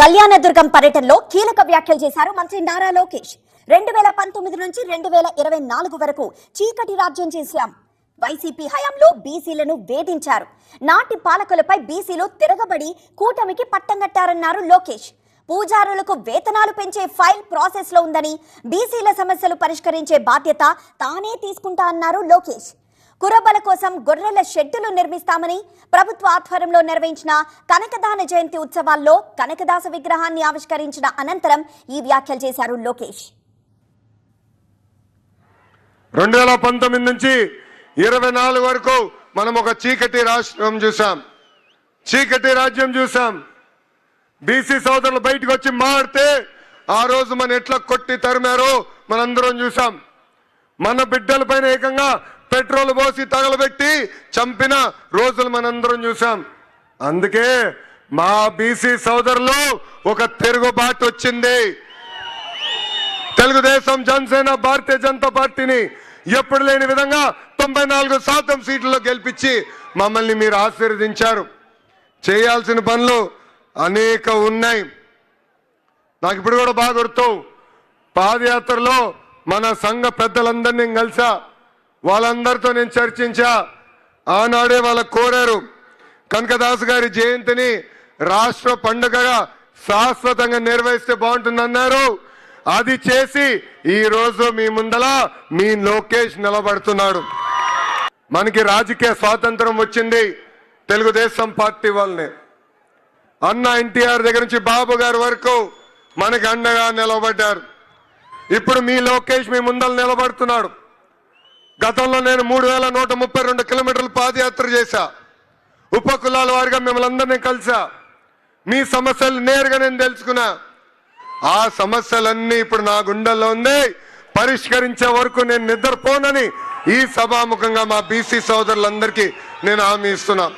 కళ్యాణదుర్గం పర్యటనలో కీలక వ్యాఖ్యలు చేశారు మంత్రి నారా లోకేష్. రెండు వేల పంతొమ్మిది నుంచి రెండు వేల ఇరవై నాలుగు వరకు చీకటి రాజ్యం చేశాం. వైసీపీ హయాంలో బీసీలను వేధించారు. నాటి పాలకులపై బీసీలు తిరగబడి కూటమికి పట్టంగట్టారన్నారు లోకేష్. పూజారులకు వేతనాలు పెంచే ఫైల్ ప్రాసెస్లో ఉందని బీసీల సమస్యలు పరిష్కరించే బాధ్యత తానే తీసుకుంటా అన్నారు లోకేష్. కురబల కోసం గొర్రెల షెడ్డులు నిర్మిస్తామని ప్రభుత్వ ఆధ్వర్యంలో నిర్వహించిన కనకదాన జయంతి ఉత్సవాల్లో కనకదాస విగ్రహాన్ని ఆవిష్కరించిన అనంతరం ఈ వ్యాఖ్యలు చేశారు లోకేష్. రెండు వేల పంతొమ్మిది నుంచి ఇరవై నాలుగు వరకు మనం ఒక చీకటి రాష్ట్రం చూసాం చీకటి రాజ్యం చూసాం బీసీ సోదరులు బయటకు వచ్చి మాడితే ఆ రోజు మన ఎట్లా కొట్టి తరిమారో మనందరం చూసాం మన బిడ్డల పైన ఏకంగా పెట్రోల్ పోసి తగలబెట్టి చంపిన రోజులు మనందరం చూసాం అందుకే మా బీసీ సోదరులు ఒక తిరుగుబాటు వచ్చింది. తెలుగుదేశం జనసేన భారతీయ జనతా పార్టీని ఎప్పుడు లేని విధంగా తొంభై నాలుగు శాతం సీట్లలో గెలిపించి మమ్మల్ని మీరు ఆశీర్వదించారు. చేయాల్సిన పనులు అనేక ఉన్నాయి. నాకు ఇప్పుడు కూడా బాగా గుర్తు. పాదయాత్రలో మన సంఘ పెద్దలందరినీ కలిసా వాళ్ళందరితో నేను చర్చించా. ఆనాడే వాళ్ళకు కోరారు. కనకదాస్ గారి జయంతిని రాష్ట్ర పండుగగా శాశ్వతంగా నిర్వహిస్తే బాగుంటుందన్నారు. అది చేసి ఈ రోజు మీ ముందల మీ లోకేష్ నిలబడుతున్నాడు. మనకి రాజకీయ స్వాతంత్రం వచ్చింది తెలుగుదేశం పార్టీ వాళ్ళని. అన్న ఎన్టీఆర్ దగ్గర నుంచి బాబు గారి వరకు మనకి అండగా నిలబడ్డారు. ఇప్పుడు మీ లోకేష్ మీ ముందర నిలబడుతున్నాడు. గతంలో నేను మూడు వేల నూట ముప్పై రెండు కిలోమీటర్లు పాదయాత్ర చేశా. ఉప కులాల వారిగా మిమ్మల్ని అందరినీ కలిసా మీ సమస్యలు నేరుగా నేను తెలుసుకున్నా. ఆ సమస్యలన్నీ ఇప్పుడు నా గుండెల్లో ఉంది. పరిష్కరించే వరకు నేను నిద్రపోనని ఈ సభాముఖంగా మా బీసీ సోదరులందరికీ నేను హామీ ఇస్తున్నా.